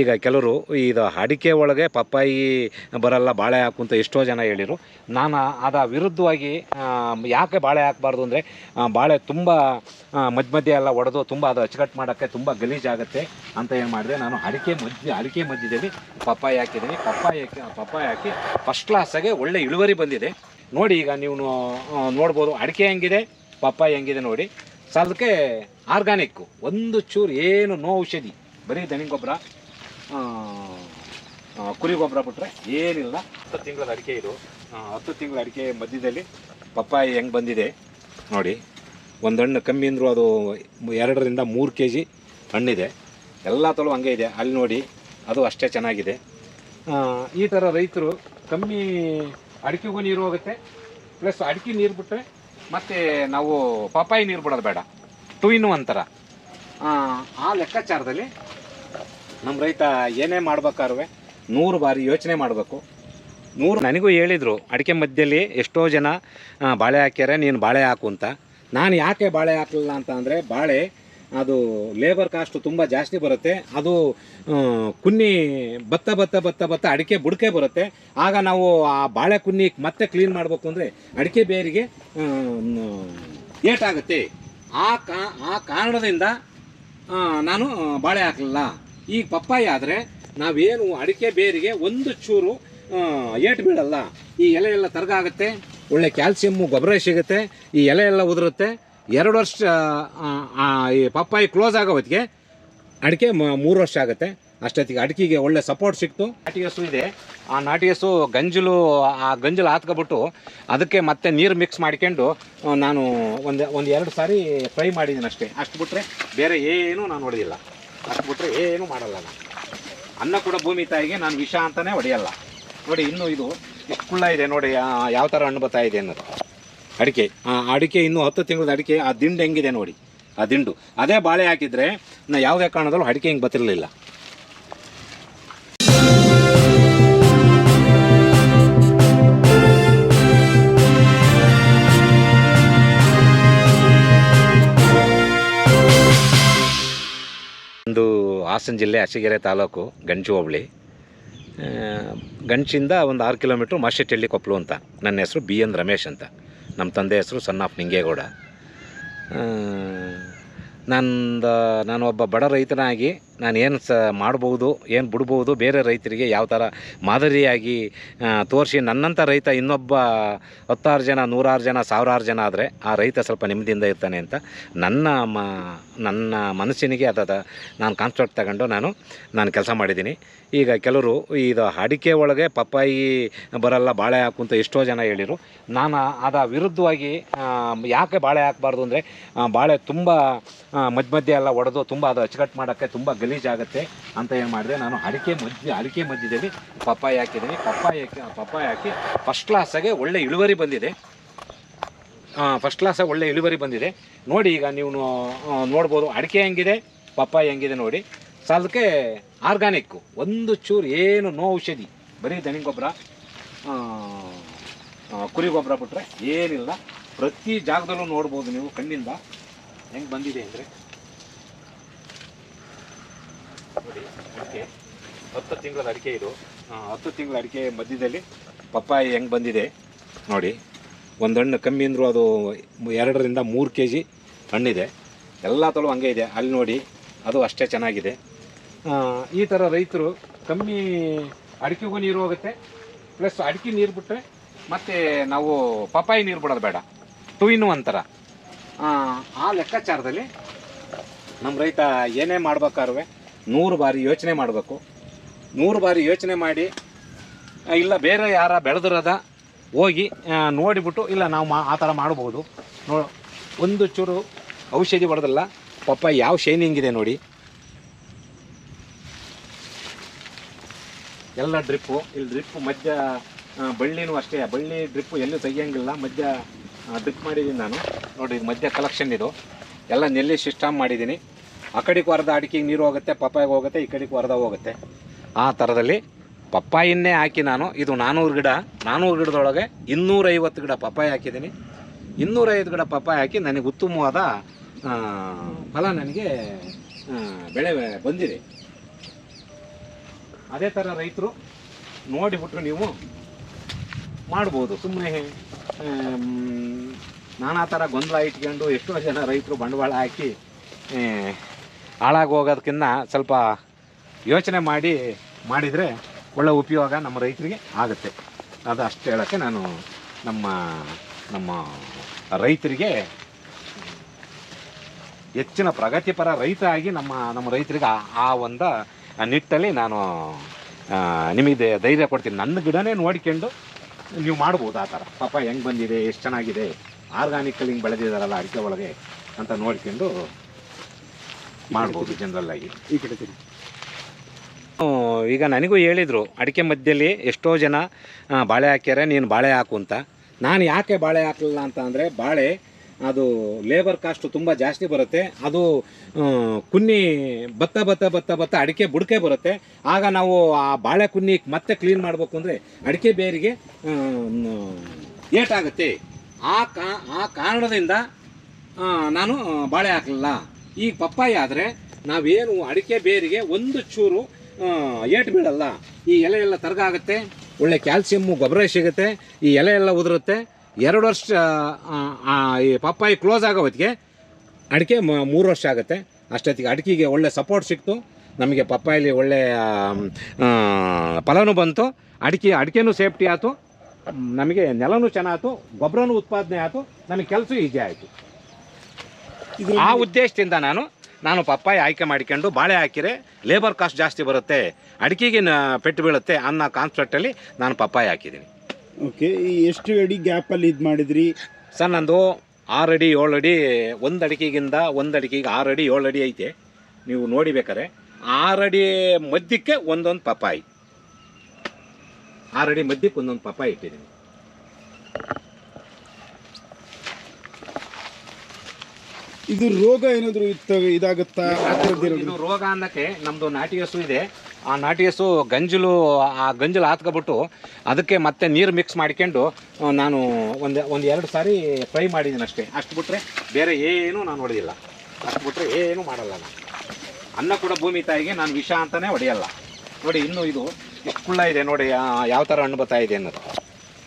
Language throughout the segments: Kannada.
ಈಗ ಕೆಲವರು ಇದು ಅಡಿಕೆ ಒಳಗೆ ಪಪ್ಪಾಯಿ ಬರಲ್ಲ, ಬಾಳೆ ಹಾಕು ಅಂತ ಎಷ್ಟೋ ಜನ ಹೇಳಿದರು. ನಾನು ಅದ ವಿರುದ್ಧವಾಗಿ ಯಾಕೆ ಬಾಳೆ ಹಾಕಬಾರ್ದು ಅಂದರೆ ಬಾಳೆ ತುಂಬ ಮಧ್ಯ ಮಧ್ಯೆ ಎಲ್ಲ ಒಡೆದು ತುಂಬ ಅದು ಅಚ್ಚುಕಟ್ಟು ಮಾಡೋಕ್ಕೆ ತುಂಬ ಗಲೀಜಾಗುತ್ತೆ ಅಂತ ಏನು ಮಾಡಿದೆ, ನಾನು ಅಡಿಕೆ ಮಧ್ಯ ಅಡಿಕೆ ಮಧ್ಯದಲ್ಲಿ ಪಪ್ಪಾಯಿ ಹಾಕಿದ್ದೀನಿ. ಪಪ್ಪಾಯಿ ಹಾಕಿ ಪಪ್ಪಾಯಿ ಹಾಕಿ ಫಸ್ಟ್ ಕ್ಲಾಸಾಗೆ ಒಳ್ಳೆ ಇಳುವರಿ ಬಂದಿದೆ. ನೋಡಿ ಈಗ ನೀವು ನೋಡ್ಬೋದು ಅಡಿಕೆ ಹೆಂಗಿದೆ, ಪಪ್ಪಾಯಿ ಹೆಂಗಿದೆ ನೋಡಿ. ಸೊ ಅದಕ್ಕೆ ಆರ್ಗಾನಿಕ್ಕು, ಒಂದು ಚೂರು ಏನು, ನೋ ಔಷಧಿ, ಬರೀ ದನಿ ಗೊಬ್ಬರ ಕುರಿ ಗೊಬ್ಬರ ಬಿಟ್ರೆ ಏನಿಲ್ಲ. ಹತ್ತು ತಿಂಗಳ ಅಡಿಕೆ ಇದು. ಹತ್ತು ತಿಂಗಳ ಅಡಿಕೆ ಮಧ್ಯದಲ್ಲಿ ಪಪ್ಪಾಯಿ ಹೆಂಗೆ ಬಂದಿದೆ ನೋಡಿ. ಒಂದು ಹಣ್ಣು ಕಮ್ಮಿ ಅಂದರೂ ಅದು ಎರಡರಿಂದ ಮೂರು ಕೆ ಜಿ ಹಣ್ಣಿದೆ. ಎಲ್ಲ ತಲೂ ಹಂಗೆ ಇದೆ. ಅಲ್ಲಿ ನೋಡಿ ಅದು ಅಷ್ಟೇ ಚೆನ್ನಾಗಿದೆ. ಈ ಥರ ರೈತರು ಕಮ್ಮಿ ಅಡಿಕೆಗೂ ನೀರು ಹೋಗುತ್ತೆ. ಪ್ಲಸ್ ಅಡಿಕೆ ನೀರು ಬಿಟ್ಟರೆ ಮತ್ತು ನಾವು ಪಪ್ಪಾಯಿ ನೀರು ಬಿಡೋದು ಬೇಡ. ಟೂ ಇನ್ನು ಒಂಥರ ಥರ ಆ, ಆ ಲೆಕ್ಕಾಚಾರದಲ್ಲಿ ನಮ್ಮ ರೈತ ಏನೇ ಮಾಡ್ಬೇಕಾದ್ರೆ ನೂರು ಬಾರಿ ಯೋಚನೆ ಮಾಡಬೇಕು. ನೂರು ನನಗೂ ಹೇಳಿದರು, ಅಡಿಕೆ ಮಧ್ಯದಲ್ಲಿ ಎಷ್ಟೋ ಜನ ಬಾಳೆ ಹಾಕ್ಯಾರೆ, ನೀನು ಬಾಳೆ ಹಾಕು ಅಂತ. ನಾನು ಯಾಕೆ ಬಾಳೆ ಹಾಕಲಿಲ್ಲ ಅಂತ ಅಂದರೆ, ಬಾಳೆ ಅದು ಲೇಬರ್ ಕಾಸ್ಟು ತುಂಬ ಜಾಸ್ತಿ ಬರುತ್ತೆ. ಅದು ಕುನ್ನಿ ಬತ್ತ ಬತ್ತ ಬತ್ತ ಭತ್ತ ಅಡಿಕೆ ಬುಡಕೆ ಬರುತ್ತೆ. ಆಗ ನಾವು ಆ ಬಾಳೆ ಕುನ್ನಿ ಮತ್ತೆ ಕ್ಲೀನ್ ಮಾಡಬೇಕು ಅಂದರೆ ಅಡಿಕೆ ಬೇರಿಗೆ ಏಟಾಗುತ್ತೆ. ಆ ಕಾ, ಆ ಕಾರಣದಿಂದ ನಾನು ಬಾಳೆ ಹಾಕಲಿಲ್ಲ. ಈ ಪಪ್ಪಾಯಿ ಆದರೆ ನಾವೇನು ಅಡಿಕೆ ಬೇರಿಗೆ ಒಂದು ಚೂರು ಏಟು ಬೀಳಲ್ಲ. ಈ ಎಲೆ ಎಲ್ಲ ತರ್ಗ ಆಗುತ್ತೆ ಒಳ್ಳೆ ಕ್ಯಾಲ್ಸಿಯಮ್ಮು ಗೊಬ್ಬರ ಸಿಗುತ್ತೆ, ಈ ಎಲೆ ಎಲ್ಲ ಉದುರುತ್ತೆ. ಎರಡು ವರ್ಷ ಈ ಪಪ್ಪಾಯಿ ಕ್ಲೋಸ್ ಆಗೋ ಹೊತ್ತಿಗೆ ಅಡಿಕೆ ಮೂರು ವರ್ಷ ಆಗುತ್ತೆ. ಅಷ್ಟೊತ್ತಿಗೆ ಅಡಿಕೆಗೆ ಒಳ್ಳೆ ಸಪೋರ್ಟ್ ಸಿಕ್ತು. ನಾಟಿ ಹಸು ಇದೆ. ಆ ನಾಟಿ ಗಂಜಲು, ಆ ಗಂಜಲು ಹಾತ್ಕೊಬಿಟ್ಟು ಅದಕ್ಕೆ ಮತ್ತೆ ನೀರು ಮಿಕ್ಸ್ ಮಾಡ್ಕೊಂಡು ನಾನು ಒಂದು ಒಂದು ಎರಡು ಸಾರಿ ಫ್ರೈ ಮಾಡಿದ್ದೀನಿ ಅಷ್ಟೇ ಅಷ್ಟು ಬಿಟ್ಟರೆ ಬೇರೆ ಏನೂ ನಾನು ಹೊಡೆದಿಲ್ಲ. ಅಷ್ಟು ಬಿಟ್ಟರೆ ಏನು ಮಾಡಲ್ಲ ನಾನು. ಅನ್ನ ಕೂಡ ಭೂಮಿ ತಾಯಿಗೆ ನಾನು ವಿಷ ಅಂತಲೇ ಹೊಡೆಯಲ್ಲ. ನೋಡಿ, ಇನ್ನು ಇದು ಇಷ್ಟು ಕುಳ್ಳ ಇದೆ ನೋಡಿ ಯಾವ ಥರ ಹಣ್ಣು ಬರ್ತಾ ಇದೆ ಅನ್ನೋದು. ಅಡಿಕೆ, ಆ, ಅಡಿಕೆ ಇನ್ನೂ ಹತ್ತು ತಿಂಗಳದ ಅಡಿಕೆ, ಆ ದಿಂಡು ಹೆಂಗಿದೆ ನೋಡಿ. ಆ ದಿಂಡು. ಅದೇ ಬಾಳೆ ಹಾಕಿದರೆ ನಾ ಯಾವುದೇ ಕಾರಣದಲ್ಲೂ ಅಡಿಕೆ ಹಿಂಗೆ ಬರ್ತಿರ್ಲಿಲ್ಲ. ಒಂದು ಹಾಸನ ಜಿಲ್ಲೆ ಅರಸೀಕೆರೆ ತಾಲೂಕು ಗಂಜಿ ಹೋಬಳಿ. ಗಂಚಿಂದ ಒಂದು ಆರು ಕಿಲೋಮೀಟ್ರ್ ಮಾಶೆಟ್ಟಳ್ಳಿ ಕೊಪ್ಪಲು ಅಂತ. ನನ್ನ ಹೆಸರು ಬಿ ಎನ್ ರಮೇಶ್ ಅಂತ. ನಮ್ಮ ತಂದೆ ಹೆಸರು ಸನ್ ಆಫ್ ನಿಂಗೇಗೌಡ. ನಂದು ಒಬ್ಬ ಬಡ ರೈತನಾಗಿ ನಾನು ಏನು ಸ ಮಾಡ್ಬೋದು, ಏನು ಬಿಡ್ಬೋದು, ಬೇರೆ ರೈತರಿಗೆ ಯಾವ ಥರ ಮಾದರಿಯಾಗಿ ತೋರಿಸಿ ನನ್ನಂಥ ರೈತ ಇನ್ನೊಬ್ಬ ಹತ್ತಾರು ಜನ, ನೂರಾರು ಜನ, ಸಾವಿರಾರು ಜನ ಆದರೆ ಆ ರೈತ ಸ್ವಲ್ಪ ನೆಮ್ಮದಿಯಿಂದ ಇರ್ತಾನೆ ಅಂತ ನನ್ನ ಮ, ನನ್ನ ಮನಸ್ಸಿನಿಗೆ ಅದ ನಾನು ಕಾನ್ಸ್ಟ್ರಕ್ಟ್ ತಗೊಂಡು ನಾನು ನಾನು ಕೆಲಸ ಮಾಡಿದ್ದೀನಿ. ಈಗ ಕೆಲವರು ಇದು ಅಡಿಕೆ ಒಳಗೆ ಪಪ್ಪಾಯಿ ಬರಲ್ಲ, ಬಾಳೆ ಹಾಕು ಅಂತ ಎಷ್ಟೋ ಜನ ಹೇಳಿರು ನಾನು ಅದ ವಿರುದ್ಧವಾಗಿ ಯಾಕೆ ಬಾಳೆ ಹಾಕಬಾರ್ದು ಅಂದರೆ ಬಾಳೆ ತುಂಬ ಮಧ್ಯ ಮಧ್ಯೆ ಎಲ್ಲ ಒಡೆದು ತುಂಬ ಅದು ಅಚ್ಚುಕಟ್ಟು ಮಾಡೋಕ್ಕೆ ತುಂಬ ಗಲೀಜಾಗುತ್ತೆ ಅಂತ ಏನು ಮಾಡಿದೆ, ನಾನು ಅಡಿಕೆ ಮಧ್ಯ, ಅಡಿಕೆ ಮಧ್ಯದಲ್ಲಿ ಪಪ್ಪಾಯಿ ಹಾಕಿದ್ದೀನಿ. ಪಪ್ಪಾಯಿ ಹಾಕಿ ಪಪ್ಪಾಯಿ ಹಾಕಿ ಫಸ್ಟ್ ಕ್ಲಾಸಾಗೆ ಒಳ್ಳೆ ಇಳುವರಿ ಬಂದಿದೆ. ಫಸ್ಟ್ ಕ್ಲಾಸಾಗಿ ಒಳ್ಳೆ ಇಳುವರಿ ಬಂದಿದೆ. ನೋಡಿ ಈಗ ನೀವು ನೋಡ್ಬೋದು ಅಡಿಕೆ ಹೆಂಗಿದೆ, ಪಪ್ಪಾಯಿ ಹೆಂಗಿದೆ ನೋಡಿ. ಸಾಲಕ್ಕೆ ಆರ್ಗಾನಿಕ್ಕು ಒಂದು ಚೂರು ಏನು ನೋ ಔಷಧಿ, ಬರೀ ದನಿ ಗೊಬ್ಬರ ಕುರಿ ಗೊಬ್ಬರ ಬಿಟ್ಟರೆ ಏನಿಲ್ಲ. ಪ್ರತಿ ಜಾಗದಲ್ಲೂ ನೋಡ್ಬೋದು ನೀವು ಕಣ್ಣಿಂದ. ಹೆಂಗೆ ಬಂದಿದೆ ಅಂದರೆ? ನೋಡಿ ಅಡಿಕೆ ಹತ್ತು ತಿಂಗಳ ಅಡಿಕೆ ಇದು. ಹತ್ತು ತಿಂಗಳ ಅಡಿಕೆ ಮಧ್ಯದಲ್ಲಿ ಪಪ್ಪಾಯಿ ಹೆಂಗೆ ಬಂದಿದೆ ನೋಡಿ. ಒಂದು ಹಣ್ಣು ಕಮ್ಮಿ ಅಂದರೂ ಅದು ಎರಡರಿಂದ ಮೂರು ಕೆ ಜಿ ಹಣ್ಣಿದೆ. ಎಲ್ಲ ತಲೂ ಹಂಗೆ ಇದೆ. ಅಲ್ಲಿ ನೋಡಿ, ಅದು ಅಷ್ಟೇ ಚೆನ್ನಾಗಿದೆ. ಈ ಥರ ರೈತರು ಕಮ್ಮಿ ಅಡಿಕೆಗೂ ನೀರು ಹೋಗುತ್ತೆ. ಪ್ಲಸ್ ಅಡಿಕೆ ನೀರು ಬಿಟ್ಟರೆ ಮತ್ತು ನಾವು ಪಪ್ಪಾಯಿ ನೀರು ಬಿಡೋದು ಬೇಡ. ಟು ಇನ್ನು ಒಂಥರ ಆ ಲೆಕ್ಕಾಚಾರದಲ್ಲಿ ನಮ್ಮ ರೈತ ಏನೇ ಮಾಡ್ಬೇಕಾದ್ರೆ ನೂರು ಬಾರಿ ಯೋಚನೆ ಮಾಡಬೇಕು. ನೂರು ಬಾರಿ ಯೋಚನೆ ಮಾಡಿ ಇಲ್ಲ ಬೇರೆ ಯಾರ ಬೆಳೆದಿರೋದ ಹೋಗಿ ನೋಡಿಬಿಟ್ಟು, ಇಲ್ಲ ನಾವು ಮಾ, ಆ ಥರ ಮಾಡ್ಬೋದು. ನೋ, ಒಂದು ಚೂರು ಔಷಧಿ ಹೊಡೆದಲ್ಲ ಪಪ್ಪ ಯಾವ ಶೈನಿಂಗ್ ಇದೆ ನೋಡಿ. ಎಲ್ಲ ಡ್ರಿಪ್ಪು, ಇಲ್ಲಿ ಡ್ರಿಪ್ಪು ಮಧ್ಯ ಬಳ್ಳಿನೂ ಅಷ್ಟೇ, ಬಳ್ಳಿ ಡ್ರಿಪ್ಪು ಎಲ್ಲೂ ತೆಗಿಯಂಗಿಲ್ಲ. ಮಧ್ಯ ಡ್ರಿಪ್ ಮಾಡಿದ್ದೀನಿ ನಾನು. ನೋಡಿ, ಮಧ್ಯ ಕಲೆಕ್ಷನ್ ಇದು. ಎಲ್ಲ ನೆಲ್ಲಿ ಸಿಸ್ಟಮ್ ಮಾಡಿದ್ದೀನಿ. ಆ ಕಡೆಗೆ ಹೊರದ ಅಡಿಕೆಗೆ ನೀರು ಹೋಗುತ್ತೆ, ಪಪ್ಪಾಯಿಗೆ ಹೋಗುತ್ತೆ, ಈ ಕಡೆಗೆ ಹೊರದ ಹೋಗುತ್ತೆ. ಆ ಥರದಲ್ಲಿ ಪಪ್ಪಾಯಿನ್ನೇ ಹಾಕಿ ನಾನು, ಇದು ನಾನ್ನೂರು ಗಿಡ ನಾನ್ನೂರು ಗಿಡದೊಳಗೆ ಇನ್ನೂರೈವತ್ತು ಗಿಡ ಪಪ್ಪಾಯಿ ಹಾಕಿದ್ದೀನಿ. ಇನ್ನೂರೈವತ್ತು ಗಿಡ ಪಪ್ಪಾಯಿ ಹಾಕಿ ನನಗೆ ಉತ್ತಮವಾದ ಫಲ ನನಗೆ ಬೆಳೆ ಬಂದಿದೆ. ಅದೇ ಥರ ರೈತರು ನೋಡಿಬಿಟ್ರು ನೀವು ಮಾಡ್ಬೋದು. ಸುಮ್ಮನೆ ನಾನಾ ಥರ ಗೊಂದಲ ಇಟ್ಕೊಂಡು ಎಷ್ಟೋ ಜನ ರೈತರು ಬಂಡವಾಳ ಹಾಕಿ ಆ, ಹಾಳಾಗಿ ಹೋಗೋದಕ್ಕಿಂತ ಸ್ವಲ್ಪ ಯೋಚನೆ ಮಾಡಿ ಮಾಡಿದರೆ ಒಳ್ಳೆ ಉಪಯೋಗ ನಮ್ಮ ರೈತರಿಗೆ ಆಗುತ್ತೆ. ಅದು ಅಷ್ಟು ಹೇಳೋಕ್ಕೆ ನಾನು ನಮ್ಮ ನಮ್ಮ ರೈತರಿಗೆ ಹೆಚ್ಚಿನ ಪ್ರಗತಿಪರ ರೈತ ಆಗಿ ನಮ್ಮ ನಮ್ಮ ರೈತರಿಗೆ ಆ ಒಂದು ನಿಟ್ಟಲ್ಲಿ ನಾನು ನಿಮಗೆ ಧೈರ್ಯ ಕೊಡ್ತೀನಿ. ನನ್ನ ಗಿಡನೇ ನೋಡಿಕೊಂಡು ನೀವು ಮಾಡ್ಬೋದು ಆ ಥರ. ಪಾಪ ಹೆಂಗೆ ಬಂದಿದೆ ಎಷ್ಟು ಚೆನ್ನಾಗಿದೆ ಆರ್ಗಾನಿಕಲ್ಲಿ ಹಿಂಗೆ ಬೆಳೆದಿದ್ದಾರಲ್ಲ ಅಡಿಕೆ ಒಳಗೆ ಅಂತ ನೋಡ್ಕೊಂಡು ಮಾಡ್ಬೋದು ಜನರಲ್ ಆಗಿ ಈ ಕಡೆ ತಿರುಗಿ. ಹ್ಮ್, ಈಗ ನನಗೂ ಹೇಳಿದರು ಅಡಿಕೆ ಮಧ್ಯದಲ್ಲಿ ಎಷ್ಟೋ ಜನ ಬಾಳೆ ಹಾಕ್ಯಾರೆ ನೀನು ಬಾಳೆ ಹಾಕು ಅಂತ. ನಾನು ಯಾಕೆ ಬಾಳೆ ಹಾಕಲಿಲ್ಲ ಅಂತ ಅಂದರೆ ಬಾಳೆ ಅದು ಲೇಬರ್ ಕಾಸ್ಟು ತುಂಬ ಜಾಸ್ತಿ ಬರುತ್ತೆ. ಅದು ಕುನ್ನಿ ಭತ್ತ ಭತ್ತ ಭತ್ತ ಭತ್ತ ಅಡಿಕೆ ಬುಡಕೆ ಬರುತ್ತೆ. ಆಗ ನಾವು ಆ ಬಾಳೆ ಕುನ್ನಿ ಮತ್ತೆ ಕ್ಲೀನ್ ಮಾಡಬೇಕು ಅಂದರೆ ಅಡಿಕೆ ಬೇರಿಗೆ ಏಟಾಗುತ್ತೆ. ಆ ಕಾ ಆ ಕಾರಣದಿಂದ ನಾನು ಬಾಳೆ ಹಾಕಲಿಲ್ಲ. ಈ ಪಪ್ಪಾಯಿ ಆದರೆ ನಾವೇನು ಅಡಿಕೆ ಬೇರಿಗೆ ಒಂದು ಚೂರು ಏಟು ಬೀಳಲ್ಲ. ಈ ಎಲೆ ಎಲ್ಲ ತರಗಾಗುತ್ತೆ ಒಳ್ಳೆ ಕ್ಯಾಲ್ಸಿಯಮ್ಮು, ಗೊಬ್ಬರ ಸಿಗುತ್ತೆ, ಈ ಎಲೆ ಎಲ್ಲ ಉದುರುತ್ತೆ. ಎರಡು ವರ್ಷ ಈ ಪಪ್ಪಾಯಿ ಕ್ಲೋಸ್ ಆಗೋ ಹೊತ್ತಿಗೆ ಅಡಿಕೆ ಮೂರು ವರ್ಷ ಆಗುತ್ತೆ. ಅಷ್ಟೊತ್ತಿಗೆ ಅಡಿಕೆಗೆ ಒಳ್ಳೆ ಸಪೋರ್ಟ್ ಸಿಕ್ತು. ನಮಗೆ ಪಪ್ಪಾಯಲ್ಲಿ ಒಳ್ಳೆ ಫಲನೂ ಬಂತು. ಅಡಿಕೆ, ಅಡಿಕೆನೂ ಸೇಫ್ಟಿ ಆಯಿತು ನಮಗೆ ನೆಲನೂ ಚೆನ್ನಾಯ್ತು ಗೊಬ್ಬರನೂ ಉತ್ಪಾದನೆ ಆಯಿತು ನಮಗೆ ಕೆಲಸ ಈಜಿ ಆಯಿತು. ಆ ಉದ್ದೇಶದಿಂದ ನಾನು ನಾನು ಪಪ್ಪಾಯಿ ಆಯ್ಕೆ ಮಾಡಿಕೊಂಡು ಬಾಳೆ ಹಾಕಿರೆ ಲೇಬರ್ ಕಾಸ್ಟ್ ಜಾಸ್ತಿ ಬರುತ್ತೆ ಅಡಿಕೆಗೆ ಪೆಟ್ಟು ಬೀಳುತ್ತೆ ಅನ್ನೋ ಕಾನ್ಸೆಪ್ಟಲ್ಲಿ ನಾನು ಪಪ್ಪಾಯಿ ಹಾಕಿದ್ದೀನಿ. ಓಕೆ ಎಷ್ಟು ಅಡಿ ಗ್ಯಾಪಲ್ಲಿ ಇದು ಮಾಡಿದ್ರಿ? ಸರ್ ನಂದು ಆರು ಅಡಿ ಏಳು ಅಡಿ ಒಂದು ಅಡಿಕೆಗಿಂತ ಒಂದು ಅಡಿಕೆಗೆ ಆರು ಅಡಿ ಏಳು ಅಡಿ ಐತೆ. ನೀವು ನೋಡಿಬೇಕಾರೆ ಆರು ಅಡಿ ಮಧ್ಯಕ್ಕೆ ಒಂದೊಂದು ಪಪ್ಪಾಯಿ. ಆರು ಅಡಿ ಮಧ್ಯಕ್ಕೆ ಒಂದೊಂದು ಪಪ್ಪಾಯಿ ಇಟ್ಟಿದ್ದೀನಿ. ಇದು ರೋಗ ಏನಾದ್ರು ಇರ್ತವೆ ಇದಾಗುತ್ತಾ? ಇದು ರೋಗ ಅನ್ನಕ್ಕೆ ನಮ್ದು ನಾಟಿ ಹಸು ಇದೆ. ಆ ನಾಟಿ ಹಸು ಗಂಜಲು, ಆ ಗಂಜಲು ಹಾತ್ಕೊಬಿಟ್ಟು ಅದಕ್ಕೆ ಮತ್ತೆ ನೀರು ಮಿಕ್ಸ್ ಮಾಡ್ಕೊಂಡು ನಾನು ಒಂದು ಒಂದು ಎರಡು ಸಾರಿ ಫ್ರೈ ಮಾಡಿದ್ದೀನಿ ಅಷ್ಟೇ. ಅಷ್ಟು ಬಿಟ್ಟರೆ ಬೇರೆ ಏನೂ ನಾನು ಹೊಡೆದಿಲ್ಲ. ಅಷ್ಟು ಬಿಟ್ಟರೆ ಏನೂ ಮಾಡಲ್ಲ ನಾನು. ಅನ್ನ ಕೂಡ ಭೂಮಿ ತಾಯಿಗೆ ನಾನು ವಿಷ ಅಂತಾನೆ ಹೊಡೆಯಲ್ಲ. ನೋಡಿ, ಇನ್ನು ಇದು ಇಷ್ಟು ಕುಳ್ಳ ಇದೆ ನೋಡಿ ಯಾವ ಥರ ಹಣ್ಣು ಬರ್ತಾ ಇದೆ ಅನ್ನೋದು.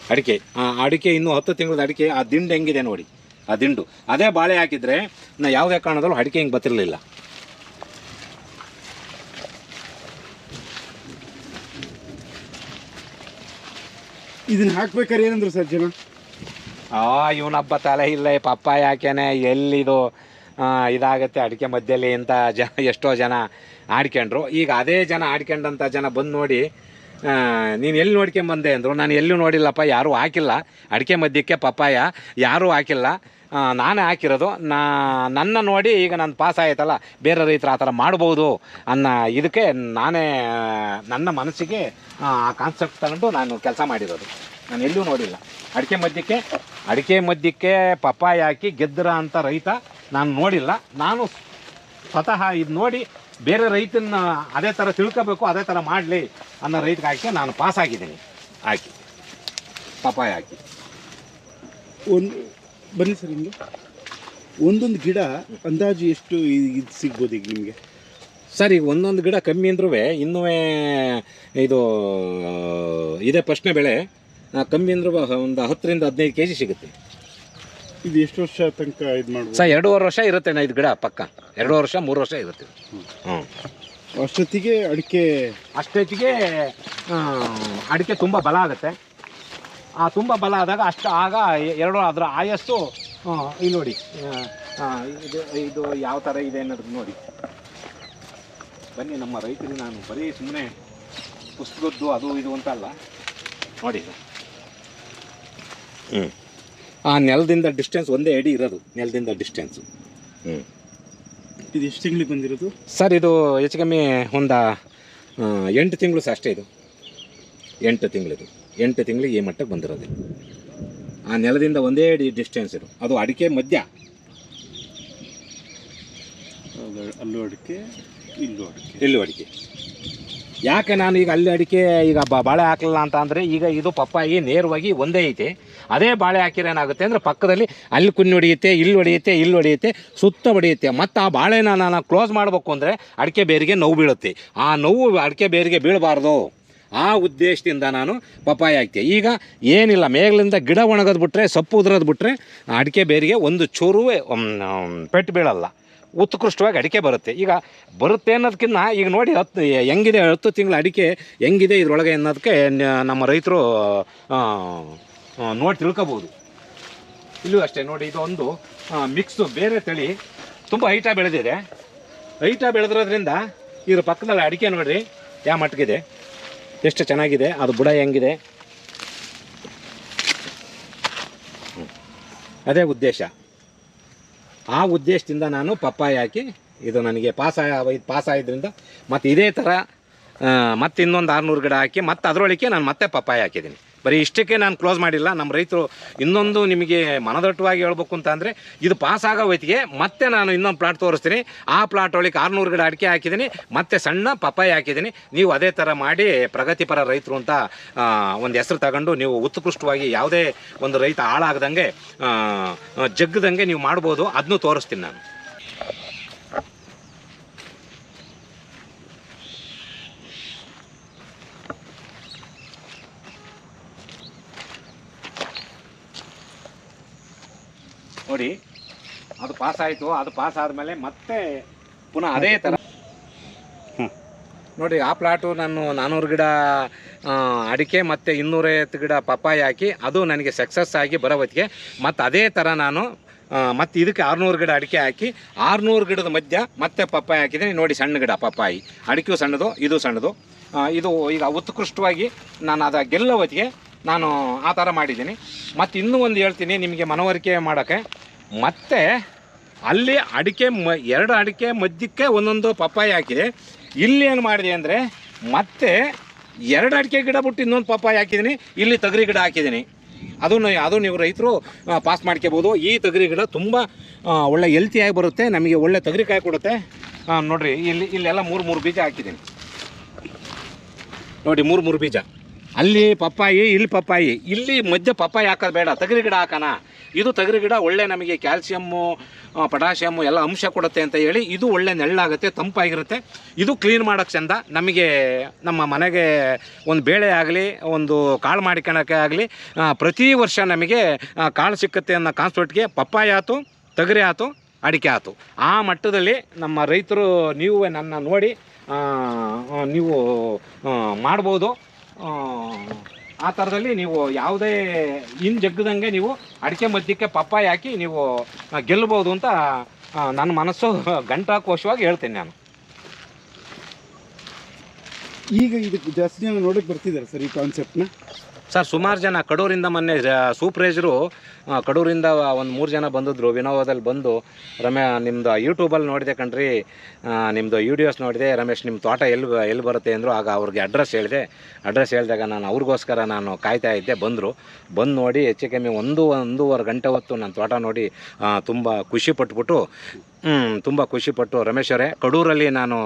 ಅಡಿಕೆ, ಆ, ಅಡಿಕೆ ಇನ್ನೂ ಹತ್ತು ತಿಂಗಳದ ಅಡಿಕೆ, ಆ ದಿಂಡು ಹೆಂಗಿದೆ ನೋಡಿ. ಆ ದಿಂಡು ಅದೇ ಬಾಳೆ ಹಾಕಿದ್ರೆ ನಾ ಯಾವುದೇ ಕಾರಣದಲ್ಲೂ ಅಡಿಕೆ ಹಿಂಗೆ ಬತ್ತಿರಲಿಲ್ಲ ಇದನ್ನ ಹಾಕ್ಬೇಕಾರೆ ಏನಂದ್ರು ಸರ್ ಜನ? ಆ ಇವನಬ್ಬ ತಲೆ ಇಲ್ಲ ಪಪ್ಪಾಯ ಹಾಕ್ಯಾನೆ ಎಲ್ಲಿದು ಇದಾಗತ್ತೆ ಅಡಿಕೆ ಮಧ್ಯಲ್ಲಿ ಅಂತ ಜನ ಎಷ್ಟೋ ಜನ ಆಡ್ಕೊಂಡ್ರು. ಈಗ ಅದೇ ಜನ ಆಡ್ಕೊಂಡಂಥ ಜನ ಬಂದು ನೋಡಿ ನೀನು ಎಲ್ಲಿ ನೋಡ್ಕೊಂಬಂದೆ ಅಂದರು. ನಾನು ಎಲ್ಲೂ ನೋಡಿಲ್ಲಪ್ಪ ಯಾರೂ ಹಾಕಿಲ್ಲ. ಅಡಿಕೆ ಮಧ್ಯಕ್ಕೆ ಪಪ್ಪಾಯ ಯಾರೂ ಹಾಕಿಲ್ಲ. ನಾನೇ ಹಾಕಿರೋದು. ನಾ, ನನ್ನ ನೋಡಿ ಈಗ ನಾನು ಪಾಸ್ ಆಯ್ತಲ್ಲ ಬೇರೆ ರೈತರು ಆ ಥರ ಮಾಡ್ಬೋದು ಅನ್ನೋ ಇದಕ್ಕೆ ನಾನೇ ನನ್ನ ಮನಸ್ಸಿಗೆ, ಆ ಕಾನ್ಸೆಪ್ಟ್ ತಗೊಂಡು ನಾನು ಕೆಲಸ ಮಾಡಿರೋದು. ನಾನು ಎಲ್ಲೂ ನೋಡಿಲ್ಲ. ಅಡಿಕೆ ಮಧ್ಯಕ್ಕೆ ಅಡಿಕೆ ಮಧ್ಯಕ್ಕೆ ಪಪ್ಪಾಯ ಹಾಕಿ ಗೆದ್ದರ ಅಂತ ರೈತ ನಾನು ನೋಡಿಲ್ಲ. ನಾನು ಸ್ವತಃ ಇದು ನೋಡಿ ಬೇರೆ ರೈತನ ಅದೇ ಥರ ತಿಳ್ಕೋಬೇಕು, ಅದೇ ಥರ ಮಾಡಲಿ ಅನ್ನೋ ರೈತಗೆ ಹಾಕಿ ನಾನು ಪಾಸ್ ಆಗಿದ್ದೀನಿ. ಹಾಕಿ. ಪಪ್ಪಾಯ ಹಾಕಿ. ಒಂದು ಬನ್ನಿ ಸರ್ ನಿಮಗೆ. ಒಂದೊಂದು ಗಿಡ ಅಂದಾಜು ಎಷ್ಟು ಇದು ಸಿಗ್ಬೋದು ಈಗ ನಿಮಗೆ? ಸರ್ ಈಗ ಒಂದೊಂದು ಗಿಡ ಕಮ್ಮಿ ಅಂದ್ರೂ ಇನ್ನೂ ಇದು ಇದೇ ಪ್ರಶ್ನೆ ಬೆಳೆ ಕಮ್ಮಿ ಅಂದ್ರೂ ಒಂದು ಹತ್ತರಿಂದ ಹದಿನೈದು ಕೆ ಜಿ ಸಿಗುತ್ತೆ. ಇದು ಎಷ್ಟು ವರ್ಷ ತನಕ ಇದು ಮಾಡ್ಬೋದು? ಸರ್ ಎರಡೂವರೆ ವರ್ಷ ಇರುತ್ತೆ ಇದು ಗಿಡ ಪಕ್ಕ. ಎರಡೂವರೆ ವರ್ಷ ಮೂರು ವರ್ಷ ಇರುತ್ತೆ ಹ್ಞೂ. ಅಷ್ಟೊತ್ತಿಗೆ ಅಡಿಕೆ ಅಷ್ಟೊತ್ತಿಗೆ ಅಡಿಕೆ ತುಂಬ ಬಲ ಆಗುತ್ತೆ. ಆ ತುಂಬ ಬಲ ಆದಾಗ ಅಷ್ಟು ಆಗ ಎರಡು ಅದರ ಆಯಸ್ಸು ಇಲ್ಲಿ ನೋಡಿ. ಇದು ಇದು ಯಾವ ಥರ ಇದೆ ಅನ್ನೋದು ನೋಡಿ. ಬನ್ನಿ ನಮ್ಮ ರೈತರಿಗೆ ನಾನು ಬರೀ ಸುಮ್ಮನೆ ಪುಸ್ತಕದ್ದು ಅದು ಇದು ಅಂತ ಅಲ್ಲ. ನೋಡಿ ಹ್ಞೂ ಆ ನೆಲದಿಂದ ಡಿಸ್ಟೆನ್ಸ್ ಒಂದೇ ಅಡಿ ಇರೋದು ನೆಲದಿಂದ ಡಿಸ್ಟೆನ್ಸು ಹ್ಞೂ ಇದು ಎಷ್ಟು ತಿಂಗಳಿಗೆ ಬಂದಿರೋದು? ಸರ್ ಇದು ಹೆಚ್ಚು ಕಮ್ಮಿ ಒಂದು ಎಂಟು ತಿಂಗಳು ಸಹ ಅಷ್ಟೇ ಇದು. ಎಂಟು ತಿಂಗಳಿದು. ಎಂಟು ತಿಂಗಳಿಗೆ ಈ ಮಟ್ಟಕ್ಕೆ ಬಂದಿರೋದು ಆ ನೆಲದಿಂದ ಒಂದೇ ಡಿಸ್ಟೆನ್ಸ್ ಇರು. ಅದು ಅಡಿಕೆ ಮಧ್ಯ. ಅಲ್ಲೂ ಅಡಿಕೆ ಇಲ್ಲೂ ಅಡಿಕೆ. ಇಲ್ಲೂ ಅಡಿಕೆ. ಯಾಕೆ ನಾನು ಈಗ ಅಲ್ಲಿ ಅಡಿಕೆ ಈಗ ಬ- ಬಾಳೆ ಹಾಕಲಿಲ್ಲ ಅಂತ ಅಂದರೆ ಈಗ ಇದು ಪಪ್ಪಾಯಿ ನೇರವಾಗಿ ಒಂದೇ ಐತೆ. ಅದೇ ಬಾಳೆ ಹಾಕಿದ್ರೆ ಏನಾಗುತ್ತೆ ಅಂದರೆ ಪಕ್ಕದಲ್ಲಿ ಅಲ್ಲಿ ಕುನ್ನಿ ಹೊಡೆಯುತ್ತೆ ಇಲ್ಲಿ ಹೊಡೆಯುತ್ತೆ ಇಲ್ಲಿ ಹೊಡೆಯುತ್ತೆ ಸುತ್ತ ಹೊಡೆಯುತ್ತೆ ಮತ್ತು ಆ ಬಾಳೆನ ನಾನು ಕ್ಲೋಸ್ ಮಾಡಬೇಕು ಅಂದರೆ ಅಡಿಕೆ ಬೇರಿಗೆ ನೋವು ಬೀಳುತ್ತೆ. ಆ ನೋವು ಅಡಿಕೆ ಬೇರಿಗೆ ಬೀಳಬಾರ್ದು. ಆ ಉದ್ದೇಶದಿಂದ ನಾನು ಪಪ್ಪಾಯ ಹಾಕ್ತೆ ಈಗ ಏನಿಲ್ಲ, ಮೇಗಲಿಂದ ಗಿಡ ಒಣಗೋದು ಬಿಟ್ರೆ, ಸೊಪ್ಪು ಉದುರೋದು ಬಿಟ್ರೆ, ಅಡಿಕೆ ಬೇರಿಗೆ ಒಂದು ಚೂರುವೆ ಪೆಟ್ಟು ಬೀಳಲ್ಲ. ಉತ್ಕೃಷ್ಟವಾಗಿ ಅಡಿಕೆ ಬರುತ್ತೆ. ಈಗ ಬರುತ್ತೆ ಅನ್ನೋದಕ್ಕಿಂತ ಈಗ ನೋಡಿ ಹತ್ತು, ಹೆಂಗಿದೆ, ಹತ್ತು ತಿಂಗಳು ಅಡಿಕೆ ಹೆಂಗಿದೆ ಇದ್ರೊಳಗೆ ಅನ್ನೋದಕ್ಕೆ ನಮ್ಮ ರೈತರು ನೋಡಿ ತಿಳ್ಕೊಬೋದು. ಇಲ್ಲೂ ಅಷ್ಟೇ, ನೋಡಿ ಇದು ಒಂದು ಮಿಕ್ಸು ಬೇರೆ ತಳಿ. ತುಂಬ ಹೈಟ ಬೆಳೆದಿದೆ. ಹೈಟ ಬೆಳೆದಿರೋದ್ರಿಂದ ಇದ್ರ ಪಕ್ಕದಲ್ಲಿ ಅಡಿಕೆ ನೋಡಿರಿ ಯಾವ ಮಟ್ಟಿಗಿದೆ ಎಷ್ಟು ಚೆನ್ನಾಗಿದೆ, ಅದು ಬುಡ ಹೆಂಗಿದೆ? ಅದೇ ಉದ್ದೇಶ. ಆ ಉದ್ದೇಶದಿಂದ ನಾನು ಪಪ್ಪಾಯ ಹಾಕಿ ಇದು ನನಗೆ ಪಾಸ್ ಪಾಸ ಆಗಿದ್ದರಿಂದ ಮತ್ತು ಇದೇ ಥರ ಮತ್ತೆ ಇನ್ನೊಂದು ಆರುನೂರು ಗಿಡ ಹಾಕಿ ಮತ್ತೆ ಅದರೊಳಗೆ ನಾನು ಮತ್ತೆ ಪಪ್ಪಾಯ ಹಾಕಿದ್ದೀನಿ. ಬರೀ ಇಷ್ಟಕ್ಕೆ ನಾನು ಕ್ಲೋಸ್ ಮಾಡಿಲ್ಲ. ನಮ್ಮ ರೈತರು ಇನ್ನೊಂದು ನಿಮಗೆ ಮನದಟ್ಟವಾಗಿ ಹೇಳ್ಬೇಕು ಅಂತ ಅಂದರೆ ಇದು ಪಾಸ್ ಆಗೋ ಹೊತ್ತಿಗೆ ಮತ್ತೆ ನಾನು ಇನ್ನೊಂದು ಪ್ಲಾಟ್ ತೋರಿಸ್ತೀನಿ. ಆ ಪ್ಲಾಟ್ ಒಳಗೆ ಆರುನೂರು ಗಿಡ ಅಡಿಕೆ ಹಾಕಿದ್ದೀನಿ, ಮತ್ತೆ ಸಣ್ಣ ಪಪ್ಪಾಯಿ ಹಾಕಿದ್ದೀನಿ. ನೀವು ಅದೇ ಥರ ಮಾಡಿ ಪ್ರಗತಿಪರ ರೈತರು ಅಂತ ಒಂದು ಹೆಸರು ತಗೊಂಡು ನೀವು ಉತ್ಕೃಷ್ಟವಾಗಿ ಯಾವುದೇ ಒಂದು ರೈತ ಹಾಳಾಗದಂಗೆ ಜಗ್ಗದಂಗೆ ನೀವು ಮಾಡ್ಬೋದು. ಅದನ್ನು ತೋರಿಸ್ತೀನಿ ನಾನು. ನೋಡಿ ಅದು ಪಾಸ್ ಆಯಿತು ಅದು ಪಾಸ್ ಆದಮೇಲೆ ಮತ್ತೆ ಪುನಃ ಅದೇ ಥರ. ನೋಡಿ ಆ ಪ್ಲಾಟು ನಾನು ನಾನ್ನೂರು ಗಿಡ ಅಡಿಕೆ ಮತ್ತು ಇನ್ನೂರೈವತ್ತು ಗಿಡ ಪಪ್ಪಾಯಿ ಹಾಕಿ ಅದು ನನಗೆ ಸಕ್ಸಸ್ ಆಗಿ ಬರೋ ಹೊತ್ತಿಗೆ ಮತ್ತು ಅದೇ ಥರ ನಾನು ಮತ್ತು ಇದಕ್ಕೆ ಆರುನೂರು ಗಿಡ ಅಡಿಕೆ ಹಾಕಿ ಆರುನೂರು ಗಿಡದ ಮಧ್ಯ ಮತ್ತೆ ಪಪ್ಪಾಯಿ ಹಾಕಿದ್ದೀನಿ. ನೋಡಿ ಸಣ್ಣ ಗಿಡ ಪಪ್ಪಾಯಿ. ಅಡಿಕೆಯೂ ಸಣ್ಣದು ಇದು ಸಣ್ಣದು. ಇದು ಈಗ ಉತ್ಕೃಷ್ಟವಾಗಿ ನಾನು ಅದ ಗೆಲ್ಲೋ ಹೊತ್ತಿಗೆ ನಾನು ಆ ಥರ ಮಾಡಿದ್ದೀನಿ. ಮತ್ತು ಇನ್ನೂ ಒಂದು ಹೇಳ್ತೀನಿ ನಿಮಗೆ ಮನವರಿಕೆ ಮಾಡೋಕ್ಕೆ. ಮತ್ತೆ ಅಲ್ಲಿ ಅಡಿಕೆ ಮ, ಎರಡು ಅಡಿಕೆ ಮಧ್ಯಕ್ಕೆ ಒಂದೊಂದು ಪಪ್ಪಾಯಿ ಹಾಕಿದೆ ಇಲ್ಲಿ ಏನು ಮಾಡಿದೆ ಅಂದರೆ ಮತ್ತೆ ಎರಡು ಅಡಿಕೆ ಗಿಡ ಬಿಟ್ಟು ಇನ್ನೊಂದು ಪಪ್ಪಾಯಿ ಹಾಕಿದ್ದೀನಿ, ಇಲ್ಲಿ ತೊಗರಿ ಗಿಡ ಹಾಕಿದ್ದೀನಿ. ಅದನ್ನು ಅದು ನೀವು ರೈತರು ಪಾಸ್ ಮಾಡ್ಕೋಬೋದು. ಈ ತೊಗರಿ ಗಿಡ ತುಂಬ ಒಳ್ಳೆ ಹೆಲ್ತಿಯಾಗಿ ಬರುತ್ತೆ, ನಮಗೆ ಒಳ್ಳೆ ತೊಗರಿಕಾಯಿ ಕೊಡುತ್ತೆ. ನೋಡ್ರಿ, ಇಲ್ಲಿ, ಇಲ್ಲೆಲ್ಲ ಮೂರು ಮೂರು ಬೀಜ ಹಾಕಿದ್ದೀನಿ. ನೋಡಿ, ಮೂರು ಮೂರು ಬೀಜ. ಅಲ್ಲಿ ಪಪ್ಪಾಯಿ, ಇಲ್ಲಿ ಪಪ್ಪಾಯಿ. ಇಲ್ಲಿ ಮಧ್ಯೆ ಪಪ್ಪಾಯಿ ಹಾಕೋದು ಬೇಡ, ತಗರಿ ಗಿಡ ಹಾಕೋಣ. ಇದು ತಗರಿ ಗಿಡ ಒಳ್ಳೆ ನಮಗೆ ಕ್ಯಾಲ್ಸಿಯಮ್ಮು ಪೊಟ್ಯಾಷಿಯಮ್ಮು ಎಲ್ಲ ಅಂಶ ಕೊಡುತ್ತೆ ಅಂತ ಹೇಳಿ ಇದು ಒಳ್ಳೆ ನೆಳ್ಳಾಗುತ್ತೆ, ತಂಪಾಗಿರುತ್ತೆ. ಇದು ಕ್ಲೀನ್ ಮಾಡೋಕ್ಕೆ ಚಂದ. ನಮಗೆ, ನಮ್ಮ ಮನೆಗೆ ಒಂದು ಬೇಳೆ ಆಗಲಿ, ಒಂದು ಕಾಳು ಮಾಡಿಕೊಳ್ಳೋಕೆ ಆಗಲಿ ಪ್ರತಿ ವರ್ಷ ನಮಗೆ ಕಾಳು ಸಿಕ್ಕತ್ತೆ ಅನ್ನೋ ಕಾನ್ಸೆಪ್ಟ್ಗೆ ಪಪ್ಪಾಯಿ ಆಯಿತು ತಗರಿ ಆಯಿತು ಅಡಿಕೆ ಆಯಿತು ಆ ಮಟ್ಟದಲ್ಲಿ ನಮ್ಮ ರೈತರು ನೀವು ನನ್ನ ನೋಡಿ ನೀವು ಮಾಡ್ಬೋದು. ಆ, ಥರದಲ್ಲಿ ನೀವು ಯಾವುದೇ ಇನ್ ಜಗ್ಗದಂಗೆ ನೀವು ಅಡಿಕೆ ಮಧ್ಯಕ್ಕೆ ಪಪ್ಪಾಯ ಹಾಕಿ ನೀವು ಗೆಲ್ಲಬಹುದು ಅಂತ ನನ್ನ ಮನಸ್ಸು ಗಂಟಾಕೋಶವಾಗಿ ಹೇಳ್ತೀನಿ ನಾನು. ಈಗ ಇದಕ್ಕೆ ಜಾಸ್ತಿ ಜನ ನೋಡಕ್ಕೆ ಬರ್ತಿದ್ದಾರೆ ಸರ್ ಈ ಕಾನ್ಸೆಪ್ಟ್ನ ಸರ್, ಸುಮಾರು ಜನ ಕಡೂರಿಂದ ಮೊನ್ನೆ ಸೂಪ್ರೇಜರು ಕಡೂರಿಂದ ಒಂದು ಮೂರು ಜನ ಬಂದಿದ್ರು. ವಿನೋವದಲ್ಲಿ ಬಂದು, ರಮೇ ನಿಮ್ಮದು ಯೂಟ್ಯೂಬಲ್ಲಿ ನೋಡಿದೆ ಕಣ್ರಿ. ನಿಮ್ಮದು ವಿಡಿಯೋಸ್ ನೋಡಿದೆ. ರಮೇಶ್ ನಿಮ್ಮ ತೋಟ ಎಲ್ಲಿ ಎಲ್ಲಿ ಬರುತ್ತೆ ಅಂದರು, ಆಗ ಅವ್ರಿಗೆ ಅಡ್ರೆಸ್ ಹೇಳಿದೆ. ಅಡ್ರೆಸ್ ಹೇಳಿದಾಗ ನಾನು ಅವ್ರಿಗೋಸ್ಕರ ನಾನು ಕಾಯ್ತಾ ಇದ್ದೆ, ಬಂದರು. ಬಂದು ನೋಡಿ, ಹೆಚ್ಚು ಕಮ್ಮಿ ಒಂದು, ಒಂದೂವರೆ ಗಂಟೆ ಹೊತ್ತು ನನ್ನ ತೋಟ ನೋಡಿ ತುಂಬ ಖುಷಿ ಪಟ್ಬಿಟ್ಟು ತುಂಬ ಖುಷಿಪಟ್ಟು ರಮೇಶ್ ಅವರೇ, ಕಡೂರಲ್ಲಿ ನಾನು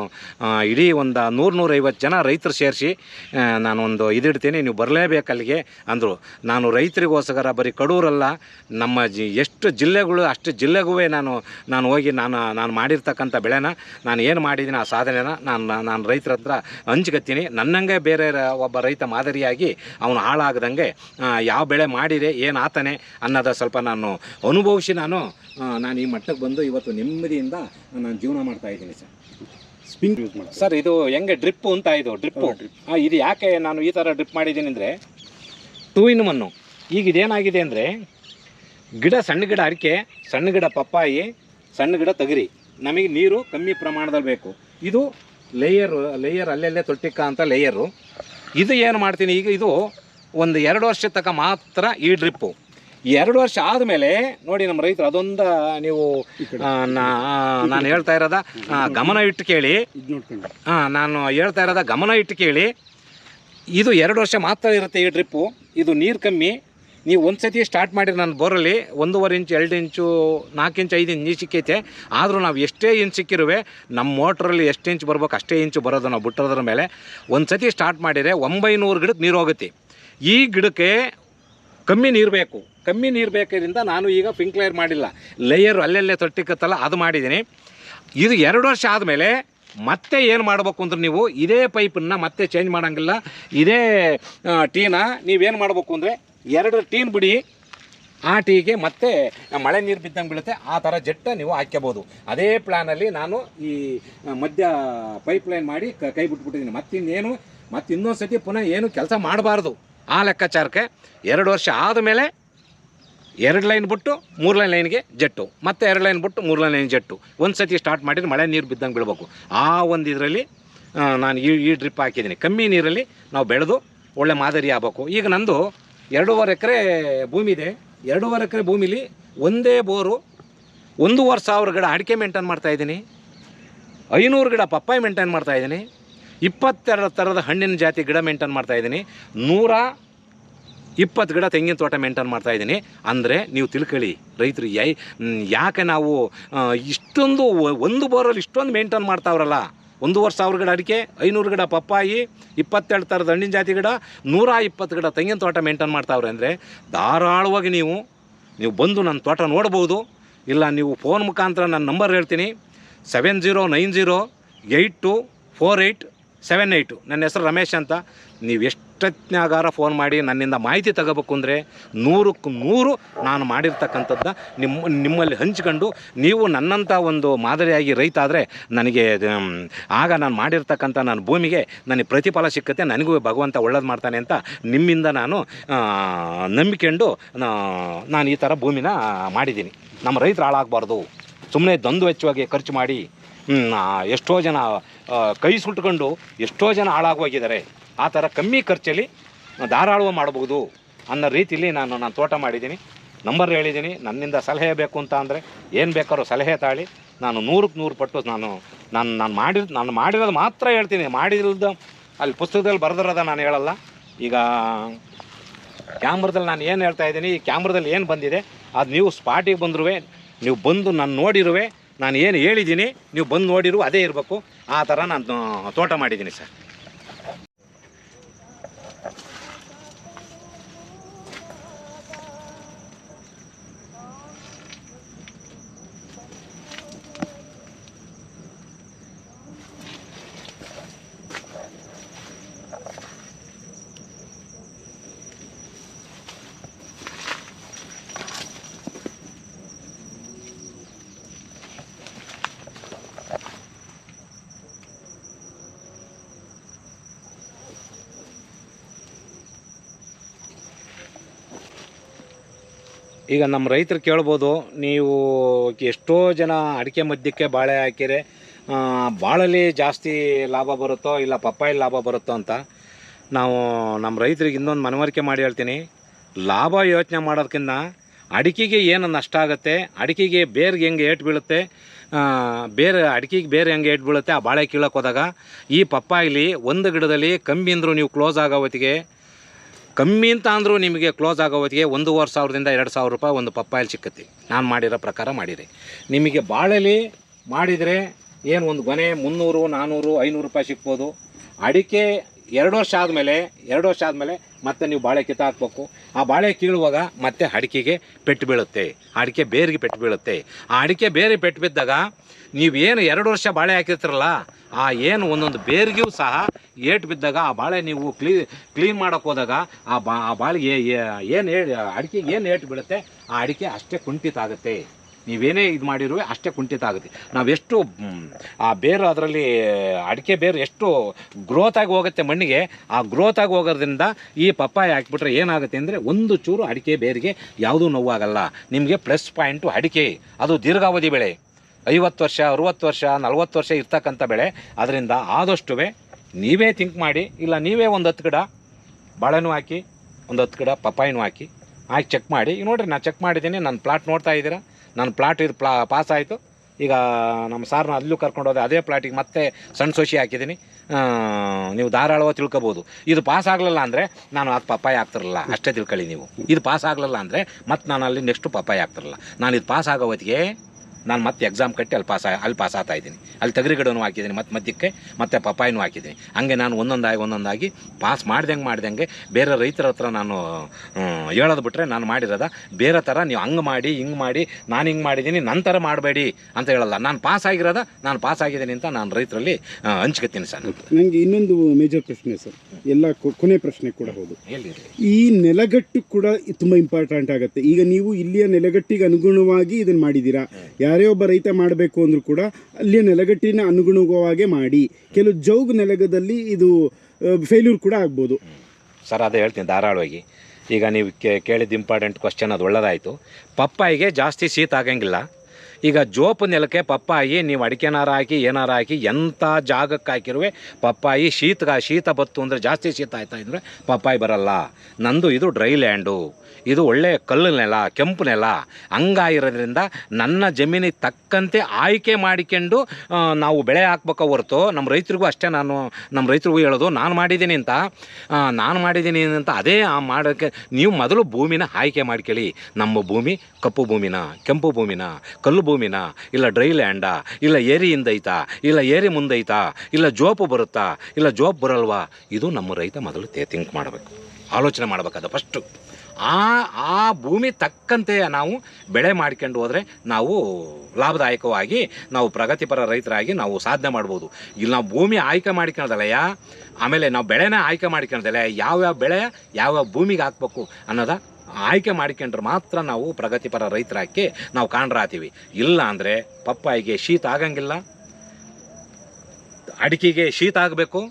ಇಡೀ ಒಂದು ನೂರು ನೂರೈವತ್ತು ಜನ ರೈತರು ಸೇರಿಸಿ ನಾನು ಒಂದು ಇದಿಡ್ತೀನಿ, ನೀವು ಬರಲೇಬೇಕು ಅಲ್ಲಿಗೆ ಅಂದರು. ನಾನು ರೈತರಿಗೋಸ್ಕರ ಬರೀ ಕಡೂರಲ್ಲ, ನಮ್ಮ ಜಿ, ಎಷ್ಟು ಜಿಲ್ಲೆಗಳು, ಅಷ್ಟು ಜಿಲ್ಲೆಗೂ ನಾನು ನಾನು ಹೋಗಿ ನಾನು ನಾನು ಮಾಡಿರ್ತಕ್ಕಂಥ ಬೆಳೆನ, ನಾನು ಏನು ಮಾಡಿದ್ದೀನಿ ಆ ಸಾಧನೆನ ನಾನು ನಾನು ರೈತರ ಹತ್ರ ಹಂಚ್ಕತ್ತೀನಿ. ನನ್ನಂಗೆ ಬೇರೆ ಒಬ್ಬ ರೈತ ಮಾದರಿಯಾಗಿ ಅವನು ಹಾಳಾಗದಂಗೆ ಯಾವ ಬೆಳೆ ಮಾಡಿದೆ, ಏನು ಆತನೆ ಅನ್ನೋದ ಸ್ವಲ್ಪ ನಾನು ಅನುಭವಿಸಿ ನಾನು ನಾನು ಈ ಮಟ್ಟಕ್ಕೆ ಬಂದು ಇವತ್ತು ನೆಮ್ಮದಿಯಿಂದ ನಾನು ಜೀವನ ಮಾಡ್ತಾ ಇದ್ದೀನಿ ಸರ್. ಸ್ಪಿನ್ ಯೂಸ್ ಮಾಡಿ ಸರ್ ಇದು ಹೆಂಗೆ ಡ್ರಿಪ್ಪು ಅಂತ ಇದು ಡ್ರಿಪ್ಪು. ಹಾಂ. ಇದು ಯಾಕೆ ನಾನು ಈ ಥರ ಡ್ರಿಪ್ ಮಾಡಿದ್ದೀನಿ ಅಂದರೆ ಟೂ ಇನ್ ಒನ್ನು ಈಗ ಇದೇನಾಗಿದೆ ಅಂದರೆ ಗಿಡ ಸಣ್ಣ ಗಿಡ ಅಡಿಕೆ ಸಣ್ಣ ಗಿಡ ಪಪ್ಪಾಯಿ ಸಣ್ಣ ಗಿಡ ತಗರಿ. ನಮಗೆ ನೀರು ಕಮ್ಮಿ ಪ್ರಮಾಣದಲ್ಲಿ ಬೇಕು. ಇದು ಲೇಯರು ಲೇಯರ್ ಅಲ್ಲೆಲ್ಲೇ ತೊಟ್ಟಿಕ್ಕ ಅಂತ ಲೇಯರು ಇದು ಏನು ಮಾಡ್ತೀನಿ? ಈಗ ಇದು ಒಂದು ಎರಡು ವರ್ಷದ ತನಕ ಮಾತ್ರ ಈ ಡ್ರಿಪ್ಪು. ಎರಡು ವರ್ಷ ಆದಮೇಲೆ ನೋಡಿ ನಮ್ಮ ರೈತರು ಅದೊಂದು ನೀವು ನಾನು ಹೇಳ್ತಾ ಇರೋದ ಗಮನ ಇಟ್ಟು ಕೇಳಿ. ಹಾಂ ನಾನು ಹೇಳ್ತಾ ಇರೋದ ಗಮನ ಇಟ್ಟು ಕೇಳಿ. ಇದು ಎರಡು ವರ್ಷ ಮಾತ್ರ ಇರುತ್ತೆ ಈ ಟ್ರಿಪ್ಪು ಇದು ನೀರು ಕಮ್ಮಿ. ನೀವು ಒಂದು ಸತಿ ಸ್ಟಾರ್ಟ್ ಮಾಡಿರಿ ನನ್ನ ಬೋರಲ್ಲಿ ಒಂದೂವರೆ ಇಂಚು ಎರಡು ಇಂಚು ನಾಲ್ಕು ಇಂಚು ಐದು ಇಂಚು ನೀರು ಸಿಕ್ಕೈತೆ. ಆದರೂ ನಾವು ಎಷ್ಟೇ ಇಂಚು ಸಿಕ್ಕಿರುವೆ ನಮ್ಮ ಮೋಟ್ರಲ್ಲಿ ಎಷ್ಟು ಇಂಚು ಬರ್ಬೇಕು ಅಷ್ಟೇ ಇಂಚು ಬರೋದು ನಾವು ಬಿಟ್ಟಿರೋದ್ರ ಮೇಲೆ. ಒಂದು ಸತಿ ಸ್ಟಾರ್ಟ್ ಮಾಡಿದರೆ ಒಂಬೈನೂರು ಗಿಡಕ್ಕೆ ನೀರು ಹೋಗುತ್ತೆ. ಈ ಗಿಡಕ್ಕೆ ಕಮ್ಮಿ ನೀರು ಬೇಕು. ಕಮ್ಮಿ ನೀರು ಬೇಕಿದ್ದರಿಂದ ನಾನು ಈಗ ಪಿಂಕ್ ಲೇಯರ್ ಮಾಡಿಲ್ಲ. ಲೇಯರ್ ಅಲ್ಲೆಲ್ಲೇ ತೊಟ್ಟಿಕ್ಕತ್ತಲ್ಲ, ಅದು ಮಾಡಿದ್ದೀನಿ. ಇದು ಎರಡು ವರ್ಷ ಆದಮೇಲೆ ಮತ್ತೆ ಏನು ಮಾಡಬೇಕು ಅಂದ್ರೆ ನೀವು ಇದೇ ಪೈಪನ್ನು ಮತ್ತೆ ಚೇಂಜ್ ಮಾಡೋಂಗಿಲ್ಲ. ಇದೇ ಟೀನ ನೀವೇನು ಮಾಡಬೇಕು ಅಂದರೆ ಎರಡು ಟೀನ್ ಬಿಡಿ. ಆ ಟೀಗೆ ಮತ್ತೆ ಮಳೆ ನೀರು ಬಿದ್ದಂಗೆ ಬೀಳುತ್ತೆ, ಆ ಥರ ಜೆಟ್ಟ ನೀವು ಹಾಕ್ಕೋಬೋದು ಅದೇ ಪ್ಲ್ಯಾನಲ್ಲಿ ನಾನು ಈ ಮಧ್ಯ ಪೈಪ್ ಲೈನ್ ಮಾಡಿ ಕೈ ಬಿಟ್ಬಿಟ್ಟಿದ್ದೀನಿ. ಮತ್ತಿನ್ನೇನು ಮತ್ತೆ ಇನ್ನೊಂದು ಸತಿ ಪುನಃ ಏನು ಕೆಲಸ ಮಾಡಬಾರ್ದು. ಆ ಲೆಕ್ಕಾಚಾರಕ್ಕೆ ಎರಡು ವರ್ಷ ಆದಮೇಲೆ ಎರಡು ಲೈನ್ ಬಿಟ್ಟು ಮೂರು ಲೈನ್ ಲೈನ್ಗೆ ಜೆಟ್ಟು. ಮತ್ತೆ ಎರಡು ಲೈನ್ ಬಿಟ್ಟು ಮೂರು ಲೈನ್ ಲೈನ್ ಜೆಟ್ಟು. ಒಂದು ಸತಿ ಸ್ಟಾರ್ಟ್ ಮಾಡಿದ್ರೆ ಮಳೆ ನೀರು ಬಿದ್ದಂಗೆ ಬೀಳಬೇಕು. ಆ ಒಂದು ಇದರಲ್ಲಿ ನಾನು ಈ ಈ ಡ್ರಿಪ್ ಹಾಕಿದ್ದೀನಿ. ಕಮ್ಮಿ ನೀರಲ್ಲಿ ನಾವು ಬೆಳೆದು ಒಳ್ಳೆ ಮಾದರಿ ಆಗಬೇಕು. ಈಗ ನಂದು ಎರಡೂವರೆ ಎಕರೆ ಭೂಮಿ ಇದೆ. ಎರಡೂವರೆ ಎಕರೆ ಭೂಮಿಲಿ ಒಂದೇ ಬೋರು ಒಂದೂವರೆ ಸಾವಿರ ಗಿಡ ಅಡಿಕೆ ಮೇಂಟೈನ್ ಮಾಡ್ತಾಯಿದ್ದೀನಿ ಐನೂರು ಗಿಡ ಪಪ್ಪಾಯಿ ಮೇಂಟೈನ್ ಮಾಡ್ತಾಯಿದ್ದೀನಿ ಇಪ್ಪತ್ತೆರಡು ಥರದ ಹಣ್ಣಿನ ಜಾತಿ ಗಿಡ ಮೇಂಟೈನ್ ಮಾಡ್ತಾಯಿದ್ದೀನಿ ನೂರ ಇಪ್ಪತ್ತು ಗಿಡ ತೆಂಗಿನ ತೋಟ ಮೇಂಟೈನ್ ಮಾಡ್ತಾ ಇದ್ದೀನಿ. ಅಂದರೆ ನೀವು ತಿಳ್ಕೊಳ್ಳಿ, ರೈತರು ಯೈ ಯಾಕೆ ನಾವು ಇಷ್ಟೊಂದು ಒಂದು ಬೋರಲ್ಲಿ ಇಷ್ಟೊಂದು ಮೇಂಟೈನ್ ಮಾಡ್ತಾವ್ರಲ್ಲ? ವರ್ಷ ಸಾವಿರ ಗಿಡ ಅಡಿಕೆ, ಐನೂರು ಗಿಡ ಪಪ್ಪಾಯಿ, ಇಪ್ಪತ್ತೆರಡು ಥರದ ಹಣ್ಣಿನ ಜಾತಿ ಗಿಡ, ನೂರ ಇಪ್ಪತ್ತು ಗಿಡ ತೆಂಗಿನ ತೋಟ ಮೇಂಟೈನ್ ಮಾಡ್ತಾವ್ರೆ ಅಂದರೆ ಧಾರಾಳವಾಗಿ ನೀವು ನೀವು ಬಂದು ನನ್ನ ತೋಟ ನೋಡ್ಬೋದು. ಇಲ್ಲ, ನೀವು ಫೋನ್ ಮುಖಾಂತರ ನನ್ನ ನಂಬರ್ ಹೇಳ್ತೀನಿ. Seven zero nine zero eight two four eight seven eight ನನ್ನ ಹೆಸರು ರಮೇಶ್ ಅಂತ. ನೀವು ಎಷ್ಟೊತ್ತಿನಾಗಾರ ಫೋನ್ ಮಾಡಿ ನನ್ನಿಂದ ಮಾಹಿತಿ ತಗೋಬೇಕು ಅಂದರೆ ನೂರಕ್ಕೆ ನೂರು ನಾನು ಮಾಡಿರ್ತಕ್ಕಂಥದ್ದು ನಿಮ್ಮ ನಿಮ್ಮಲ್ಲಿ ಹಂಚ್ಕೊಂಡು ನೀವು ನನ್ನಂಥ ಒಂದು ಮಾದರಿಯಾಗಿ ರೈತ ಆದರೆ ನನಗೆ ಆಗ ನಾನು ಮಾಡಿರ್ತಕ್ಕಂಥ ನನ್ನ ಭೂಮಿಗೆ ನನಗೆ ಪ್ರತಿಫಲ ಸಿಕ್ಕತ್ತೆ, ನನಗೂ ಭಗವಂತ ಒಳ್ಳೇದು ಮಾಡ್ತಾನೆ ಅಂತ ನಿಮ್ಮಿಂದ ನಾನು ನಂಬಿಕೆಂಡು ನಾನು ಈ ಥರ ಭೂಮಿನ ಮಾಡಿದ್ದೀನಿ. ನಮ್ಮ ರೈತರು ಹಾಳಾಗಬಾರ್ದು. ಸುಮ್ಮನೆ ದಂದು ಖರ್ಚು ಮಾಡಿ ಎಷ್ಟೋ ಜನ ಕೈ ಸುಟ್ಕೊಂಡು ಎಷ್ಟೋ ಜನ ಹಾಳಾಗೋಗಿದ್ದಾರೆ. ಆ ಥರ ಕಮ್ಮಿ ಖರ್ಚಲ್ಲಿ ಧಾರಾಳುವ ಮಾಡಬಹುದು ಅನ್ನೋ ರೀತಿಯಲ್ಲಿ ನಾನು ನಾನು ತೋಟ ಮಾಡಿದ್ದೀನಿ. ನಂಬರ್ ಹೇಳಿದ್ದೀನಿ, ನನ್ನಿಂದ ಸಲಹೆ ಬೇಕು ಅಂತ ಅಂದರೆ ಏನು ಬೇಕಾದ್ರೂ ಸಲಹೆ ತಾಳಿ ನಾನು ನೂರಕ್ಕೆ ನೂರು ಪಟ್ಟು ನಾನು ನಾನು ನಾನು ಮಾಡಿದ, ನಾನು ಮಾಡಿರೋದು ಮಾತ್ರ ಹೇಳ್ತೀನಿ. ಮಾಡಿರೋದು ಅಲ್ಲಿ ಪುಸ್ತಕದಲ್ಲಿ ಬರೆದಿರೋದ ನಾನು ಹೇಳಲ್ಲ. ಈಗ ಕ್ಯಾಮ್ರದಲ್ಲಿ ನಾನು ಏನು ಹೇಳ್ತಾ ಇದ್ದೀನಿ, ಈ ಕ್ಯಾಮ್ರದಲ್ಲಿ ಏನು ಬಂದಿದೆ, ಅದು ನೀವು ಸ್ಪಾಟಿಗೆ ಬಂದರೂ ನೀವು ಬಂದು ನಾನು ನೋಡಿರುವೆ ನಾನು ಏನು ಹೇಳಿದ್ದೀನಿ ನೀವು ಬಂದು ನೋಡಿರು ಅದೇ ಇರಬೇಕು. ಆ ಥರ ನಾನು ತೋಟ ಮಾಡಿದ್ದೀನಿ ಸರ್. ಈಗ ನಮ್ಮ ರೈತರು ಕೇಳ್ಬೋದು ನೀವು ಎಷ್ಟೋ ಜನ ಅಡಿಕೆ ಮಧ್ಯಕ್ಕೆ ಬಾಳೆ ಹಾಕಿರೆ ಆ, ಬಾಳಲ್ಲಿ ಜಾಸ್ತಿ ಲಾಭ ಬರುತ್ತೋ ಇಲ್ಲ ಪಪ್ಪಾಯಿ ಲಾಭ ಬರುತ್ತೋ ಅಂತ ನಾವು ನಮ್ಮ ರೈತರಿಗೆ ಇನ್ನೊಂದು ಮನವರಿಕೆ ಮಾಡಿ ಹೇಳ್ತೀನಿ. ಲಾಭ ಯೋಚನೆ ಮಾಡೋದಕ್ಕಿಂತ ಅಡಿಕೆಗೆ ಏನು ನಷ್ಟ ಆಗುತ್ತೆ ಅಡಿಕೆಗೆ ಬೇರ್ಗೆ ಹೆಂಗೆ ಏಟು ಬೀಳುತ್ತೆ ಬೇರೆ ಅಡಿಕೆಗೆ ಬೇರೆ ಹೆಂಗೆ ಏಟು ಬೀಳುತ್ತೆ ಆ ಬಾಳೆ ಕೀಳಕ್ಕೆ ಹೋದಾಗ ಈ ಪಪ್ಪಾಯಿಲಿ ಒಂದು ಗಿಡದಲ್ಲಿ ಕಮ್ಮಿ ಅಂದರೂ ನೀವು ಕ್ಲೋಸ್ ಆಗೋ ಹೊತ್ತಿಗೆ ಕಮ್ಮಿ ಅಂತ ಅಂದರೂ ನಿಮಗೆ ಕ್ಲೋಸ್ ಆಗೋ ಹೊತ್ತಿಗೆ ಒಂದೂವರೆ ಸಾವಿರದಿಂದ ಎರಡು ಸಾವಿರ ರೂಪಾಯಿ ಒಂದು ಪಪ್ಪಾಯಲ್ಲಿ ಸಿಕ್ಕತ್ತೆ. ನಾನು ಮಾಡಿರೋ ಪ್ರಕಾರ ಮಾಡಿರಿ. ನಿಮಗೆ ಬಾಳೆಲಿ ಮಾಡಿದರೆ ಏನು ಒಂದು ಗೊನೆ ಮುನ್ನೂರು ನಾನ್ನೂರು ಐನೂರು ರೂಪಾಯಿ ಸಿಗ್ಬೋದು. ಅಡಿಕೆ ಎರಡು ವರ್ಷ ಆದಮೇಲೆ, ಎರಡು ವರ್ಷ ಆದಮೇಲೆ ಮತ್ತೆ ನೀವು ಬಾಳೆ ಕಿತ್ತಾಕ್ಬೇಕು ಆ ಬಾಳೆ ಕೀಳುವಾಗ ಮತ್ತೆ ಅಡಿಕೆಗೆ ಪೆಟ್ಟು ಬೀಳುತ್ತೆ. ಅಡಿಕೆ ಬೇರಿಗೆ ಪೆಟ್ಟು ಬೀಳುತ್ತೆ. ಆ ಅಡಿಕೆ ಬೇರೆ ಪೆಟ್ಟು ಬಿದ್ದಾಗ ನೀವೇನು ಎರಡು ವರ್ಷ ಬಾಳೆ ಹಾಕಿರ್ತೀರಲ್ಲ, ಆ ಏನು ಒಂದೊಂದು ಬೇರಿಗೂ ಸಹ ಏಟು ಬಿದ್ದಾಗ ಆ ಬಾಳೆ ನೀವು ಕ್ಲೀ, ಕ್ಲೀನ್ ಮಾಡೋಕೆ ಹೋದಾಗ ಆ ಬಾ, ಆ ಬಾಳಿಗೆ ಏನು ಹೇಳಿ, ಅಡಿಕೆಗೆ ಏನು ಏಟು ಬೀಳುತ್ತೆ, ಆ ಅಡಿಕೆ ಅಷ್ಟೇ ಕುಂಠಿತ ಆಗುತ್ತೆ. ನೀವೇನೇ ಇದು ಮಾಡಿರೋ ಅಷ್ಟೇ ಕುಂಠಿತ ಆಗುತ್ತೆ. ನಾವೆಷ್ಟು ಆ ಬೇರು ಅದರಲ್ಲಿ, ಅಡಿಕೆ ಬೇರು ಎಷ್ಟು ಗ್ರೋತ್ ಆಗಿ ಹೋಗುತ್ತೆ ಮಣ್ಣಿಗೆ, ಆ ಗ್ರೋತ್ ಆಗಿ ಹೋಗೋದ್ರಿಂದ ಈ ಪಪ್ಪಾಯ ಹಾಕ್ಬಿಟ್ರೆ ಏನಾಗುತ್ತೆ ಅಂದರೆ ಒಂದು ಚೂರು ಅಡಿಕೆ ಬೇರಿಗೆ ಯಾವುದೂ ನೋವಾಗಲ್ಲ. ನಿಮಗೆ ಪ್ಲಸ್ ಪಾಯಿಂಟು ಅಡಿಕೆ, ಅದು ದೀರ್ಘಾವಧಿ ಬೆಳೆ. ಐವತ್ತು ವರ್ಷ, ಅರುವತ್ತು ವರ್ಷ, ನಲ್ವತ್ತು ವರ್ಷ ಇರ್ತಕ್ಕಂಥ ಬೆಳೆ. ಅದರಿಂದ ಆದಷ್ಟು ನೀವೇ ಥಿಂಕ್ ಮಾಡಿ, ಇಲ್ಲ ನೀವೇ ಒಂದು ಹತ್ತು ಗಿಡ ಬಾಳೆನೂ ಹಾಕಿ, ಒಂದು ಹತ್ತು ಗಿಡ, ಪಪ್ಪಾಯಿನೂ ಹಾಕಿ ಹಾಕಿ ಚೆಕ್ ಮಾಡಿ. ನೋಡ್ರಿ ನಾನು ಚೆಕ್ ಮಾಡಿದ್ದೀನಿ ನನ್ನ ಪ್ಲಾಟ್ ನೋಡ್ತಾ ಇದ್ದೀರಾ? ನನ್ನ ಪ್ಲಾಟ್ ಇದು ಪ್ಲಾ ಪಾಸ್ ಆಯಿತು. ಈಗ ನಮ್ಮ ಸಾರ್ನ ಅಲ್ಲೂ ಕರ್ಕೊಂಡೋದೆ ಅದೇ ಪ್ಲಾಟಿಗೆ ಮತ್ತೆ ಸಣ್ಣ ಸೋಸಿ ಹಾಕಿದ್ದೀನಿ. ನೀವು ಧಾರಾಳವಾಗಿ ತಿಳ್ಕೊಬೋದು. ಇದು ಪಾಸ್ ಆಗಲಿಲ್ಲ ಅಂದರೆ ನಾನು ಅದು ಪಪ್ಪಾಯ ಆಗ್ತಿರಲಿಲ್ಲ ಅಷ್ಟೇ ತಿಳ್ಕೊಳ್ಳಿ ನೀವು. ಇದು ಪಾಸ್ ಆಗಲಿಲ್ಲ ಅಂದರೆ ಮತ್ತೆ ನಾನು ಅಲ್ಲಿ ನೆಕ್ಸ್ಟು ಪಪ್ಪಾಯ ಆಗ್ತಿರಲಿಲ್ಲ ನಾನು ಇದು ಪಾಸ್ ಆಗೋ ಹೊತ್ತಿಗೆ ನಾನು ಮತ್ತೆ ಎಕ್ಸಾಮ್ ಕಟ್ಟಿ ಅಲ್ಲಿ ಪಾಸ್ ಅಲ್ಲಿ ಪಾಸ್ ಆಗ್ತಾ ಇದ್ದೀನಿ. ಅಲ್ಲಿ ತಗರಿ ಗಿಡನೂ ಹಾಕಿದ್ದೀನಿ ಮತ್ತೆ ಮಧ್ಯಕ್ಕೆ ಮತ್ತೆ ಪಪ್ಪಾಯನೂ ಹಾಕಿದ್ದೀನಿ. ಹಂಗೆ ನಾನು ಒಂದೊಂದಾಗಿ ಒಂದೊಂದಾಗಿ ಪಾಸ್ ಮಾಡ್ದಂಗೆ ಮಾಡ್ದಂಗೆ ಬೇರೆ ರೈತರ ಹತ್ರ ನಾನು ಹೇಳೋದು ಬಿಟ್ಟರೆ ನಾನು ಮಾಡಿರೋದ ಬೇರೆ ಥರ ನೀವು ಹಂಗೆ ಮಾಡಿ ಹಿಂಗೆ ಮಾಡಿ ನಾನು ಹಿಂಗೆ ಮಾಡಿದ್ದೀನಿ ನನ್ನ ಥರ ಮಾಡಬೇಡಿ ಅಂತ ಹೇಳಲ್ಲ. ನಾನು ಪಾಸ್ ಆಗಿರೋದ ನಾನು ಪಾಸ್ ಆಗಿದ್ದೀನಿ ಅಂತ ನಾನು ರೈತರಲ್ಲಿ ಹಂಚ್ಕೊತೀನಿ ಸರ್. ನನಗೆ ಇನ್ನೊಂದು ಮೇಜರ್ ಪ್ರಶ್ನೆ ಸರ್. ಎಲ್ಲ ಕೊನೆ ಪ್ರಶ್ನೆ ಕೂಡ ಹೌದು. ಈ ನೆಲಗಟ್ಟು ಕೂಡ ತುಂಬ ಇಂಪಾರ್ಟೆಂಟ್ ಆಗುತ್ತೆ. ಈಗ ನೀವು ಇಲ್ಲಿಯ ನೆಲಗಟ್ಟಿಗೆ ಅನುಗುಣವಾಗಿ ಇದನ್ನು ಮಾಡಿದ್ದೀರಾ? ಯಾರೇ ಒಬ್ಬ ರೈತ ಮಾಡಬೇಕು ಅಂದರೂ ಕೂಡ ಅಲ್ಲಿಯ ನೆಲಗಟ್ಟಿನ ಅನುಗುಣವಾಗಿ ಮಾಡಿ. ಕೆಲವು ಜೌಗ್ ನೆಲಗದಲ್ಲಿ ಇದು ಫೇಲ್ಯೂರ್ ಕೂಡ ಆಗ್ಬೋದು. ಸರ್, ಅದೇ ಹೇಳ್ತೀನಿ ಧಾರಾಳವಾಗಿ. ಈಗ ನೀವು ಕೇಳಿದ ಇಂಪಾರ್ಟೆಂಟ್ ಕ್ವಶನ್ ಅದು ಒಳ್ಳೆದಾಯಿತು. ಪಪ್ಪಾಯಿಗೆ ಜಾಸ್ತಿ ಶೀತ ಆಗಂಗಿಲ್ಲ. ಈಗ ಜೋಪು ನೆಲಕ್ಕೆ ಪಪ್ಪಾಯಿ ನೀವು ಅಡಿಕೆನಾರ ಹಾಕಿ, ಏನಾರ ಹಾಕಿ ಎಂಥ ಜಾಗಕ್ಕೆ ಹಾಕಿರುವೆ, ಪಪ್ಪಾಯಿ ಶೀತ ಶೀತ ಬತ್ತು ಅಂದರೆ ಜಾಸ್ತಿ ಶೀತ ಆಯ್ತಾ ಅಂದರೆ ಪಪ್ಪಾಯಿ ಬರಲ್ಲ. ನಂದು ಇದು ಡ್ರೈ ಲ್ಯಾಂಡು ಇದು ಒಳ್ಳೆಯ ಕಲ್ಲು ನೆಲ, ಕೆಂಪು ನೆಲ. ಹಂಗಾಗಿರೋದ್ರಿಂದ ನನ್ನ ಜಮೀನಿಗೆ ತಕ್ಕಂತೆ ಆಯ್ಕೆ ಮಾಡಿಕೊಂಡು ನಾವು ಬೆಳೆ ಹಾಕ್ಬೇಕೋ ಹೊರತು, ನಮ್ಮ ರೈತರಿಗೂ ಅಷ್ಟೇ ನಾನು, ನಮ್ಮ ರೈತರಿಗೂ ಹೇಳೋದು, ನಾನು ಮಾಡಿದ್ದೀನಿ ಅಂತ. ನಾನು ಮಾಡಿದ್ದೀನಿ ಅಂತ ಅದೇ ಆ ಮಾಡೋಕ್ಕೆ ನೀವು ಮೊದಲು ಭೂಮಿನ ಆಯ್ಕೆ ಮಾಡ್ಕೊಳ್ಳಿ. ನಮ್ಮ ಭೂಮಿ ಕಪ್ಪು ಭೂಮಿನ, ಕೆಂಪು ಭೂಮಿನ, ಕಲ್ಲು ಭೂಮಿನ, ಇಲ್ಲ ಡ್ರೈ ಲ್ಯಾಂಡ, ಇಲ್ಲ ಏರಿ ಹಿಂದೈತಾ, ಇಲ್ಲ ಏರಿ ಮುಂದೈತಾ, ಇಲ್ಲ ಜೋಪು ಬರುತ್ತಾ, ಇಲ್ಲ ಜೋಪ್ ಬರಲ್ವಾ? ಇದು ನಮ್ಮ ರೈತ ಮೊದಲು ತೇ ಥಿಂಕ್ ಮಾಡಬೇಕು. ಆಲೋಚನೆ ಮಾಡಬೇಕಾದ ಫಸ್ಟು ಆ ಆ ಭೂಮಿ ತಕ್ಕಂತೆ ನಾವು ಬೆಳೆ ಮಾಡ್ಕೊಂಡು ಹೋದರೆ ನಾವು ಲಾಭದಾಯಕವಾಗಿ, ನಾವು ಪ್ರಗತಿಪರ ರೈತರಾಗಿ ನಾವು ಸಾಧನೆ ಮಾಡ್ಬೋದು. ಇಲ್ಲಿ ನಾವು ಭೂಮಿ ಆಯ್ಕೆ ಮಾಡ್ಕೊಳ್ದಲ್ಲಯ್ಯ ಆಮೇಲೆ ನಾವು ಬೆಳೆನ ಆಯ್ಕೆ ಮಾಡ್ಕೊಳ್ದಲ್ಲ ಯಾವ್ಯಾವ ಬೆಳೆ ಯಾವ್ಯಾವ ಭೂಮಿಗೆ ಹಾಕ್ಬೇಕು ಅನ್ನೋದ ಆಯ್ಕೆ ಮಾಡ್ಕೊಂಡ್ರೆ ಮಾತ್ರ ನಾವು ಪ್ರಗತಿಪರ ರೈತರಾಕಿ ನಾವು ಕಾಣ್ರಾತೀವಿ. ಇಲ್ಲ ಅಂದರೆ ಪಪ್ಪಾಯಿಗೆ ಶೀತ ಆಗಂಗಿಲ್ಲ, ಅಡಿಕೆಗೆ ಶೀತ ಆಗಬೇಕು,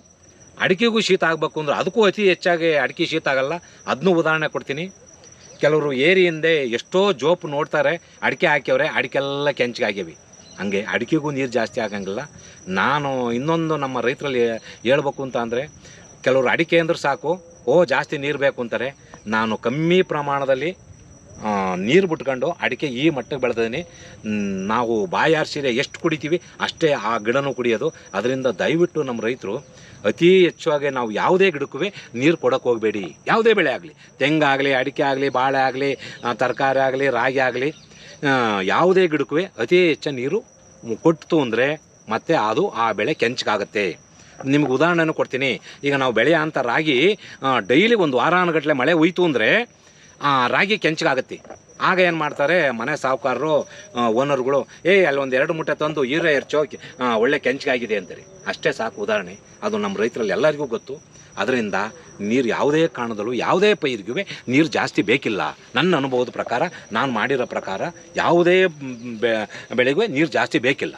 ಅಡಿಕೆಗೂ ಶೀತ ಆಗಬೇಕು ಅಂದ್ರೆ ಅದಕ್ಕೂ ಅತಿ ಹೆಚ್ಚಾಗಿ ಅಡಿಕೆ ಶೀತ ಆಗಲ್ಲ. ಅದನ್ನೂ ಉದಾಹರಣೆ ಕೊಡ್ತೀನಿ. ಕೆಲವರು ಏರಿಯಿಂದೆ ಎಷ್ಟೋ ಜೋಪು ನೋಡ್ತಾರೆ, ಅಡಿಕೆ ಹಾಕ್ಯವ್ರೆ ಕೆಂಚಿಗೆ ಕೆಂಚಿಗಾಗ್ಯವಿ ಹಂಗೆ ಅಡಿಕೆಗೂ ನೀರು ಜಾಸ್ತಿ ಆಗಂಗಿಲ್ಲ. ನಾನು ಇನ್ನೊಂದು ನಮ್ಮ ರೈತರಲ್ಲಿ ಹೇಳ್ಬೇಕು ಅಂತ ಅಂದರೆ, ಕೆಲವರು ಅಡಿಕೆ ಅಂದ್ರೆ ಸಾಕು, ಓ ಜಾಸ್ತಿ ನೀರು ಬೇಕು ಅಂತಾರೆ. ನಾನು ಕಮ್ಮಿ ಪ್ರಮಾಣದಲ್ಲಿ ನೀರು ಬಿಟ್ಕೊಂಡು ಅಡಿಕೆ ಈ ಮಟ್ಟಕ್ಕೆ ಬೆಳೆದಿದ್ದೀನಿ. ನಾವು ಬಾಯಿ ಆರಿಸಿದ್ರೆ ಎಷ್ಟು ಕುಡಿತೀವಿ, ಅಷ್ಟೇ ಆ ಗಿಡನೂ ಕುಡಿಯೋದು. ಅದರಿಂದ ದಯವಿಟ್ಟು ನಮ್ಮ ರೈತರು ಅತಿ ಹೆಚ್ಚಾಗಿ ನಾವು ಯಾವುದೇ ಗಿಡಕ್ಕೂ ನೀರು ಕೊಡೋಕೆ ಹೋಗಬೇಡಿ. ಯಾವುದೇ ಬೆಳೆ ಆಗಲಿ. ತೆಂಗಾಗಲಿ ಅಡಿಕೆ ಆಗಲಿ, ಬಾಳೆ ಆಗಲಿ ತರಕಾರಿ ಆಗಲಿ, ರಾಗಿ ಆಗಲಿ ಯಾವುದೇ ಗಿಡಕ್ಕೂ ಅತಿ ಹೆಚ್ಚು ನೀರು ಕೊಟ್ಟು ಅಂದರೆ ಮತ್ತೆ ಅದು ಆ ಬೆಳೆ ಕೆಂಚಗಾಗುತ್ತೆ. ನಿಮ್ಗೆ ಉದಾಹರಣೆನೂ ಕೊಡ್ತೀನಿ. ಈಗ ನಾವು ಬೆಳೆಯ ಅಂತ ರಾಗಿ ಡೈಲಿ ಒಂದು ವಾರಾನುಗಟ್ಟಲೆ ಮಳೆ ಹೋಯ್ತು ಅಂದರೆ ಆ ರಾಗಿ ಕೆಂಚಗಾಗತ್ತೆ. ಆಗ ಏನು ಮಾಡ್ತಾರೆ ಮನೆ ಸಾಹುಕಾರರು ಓನರ್ಗಳು, ಏ, ಅಲ್ಲೊಂದು ಎರಡು ಮೂಟೆ ತಂದು ಈರ ಎರ್ಚೋ ಒಳ್ಳೆ ಕೆಂಚಗಾಗಿದೆ ಅಂತಾರೆ. ಅಷ್ಟೇ ಸಾಕು ಉದಾಹರಣೆ. ಅದು ನಮ್ಮ ರೈತರಲ್ಲಿ ಎಲ್ಲರಿಗೂ ಗೊತ್ತು. ಅದರಿಂದ ನೀರು ಯಾವುದೇ ಕಾರಣದಲ್ಲೂ, ಯಾವುದೇ ಪೈರಿಗೂ ನೀರು ಜಾಸ್ತಿ ಬೇಕಿಲ್ಲ. ನನ್ನ ಅನುಭವದ ಪ್ರಕಾರ, ನಾನು ಮಾಡಿರೋ ಪ್ರಕಾರ, ಯಾವುದೇ ಬೆಳೆಗೂ ನೀರು ಜಾಸ್ತಿ ಬೇಕಿಲ್ಲ.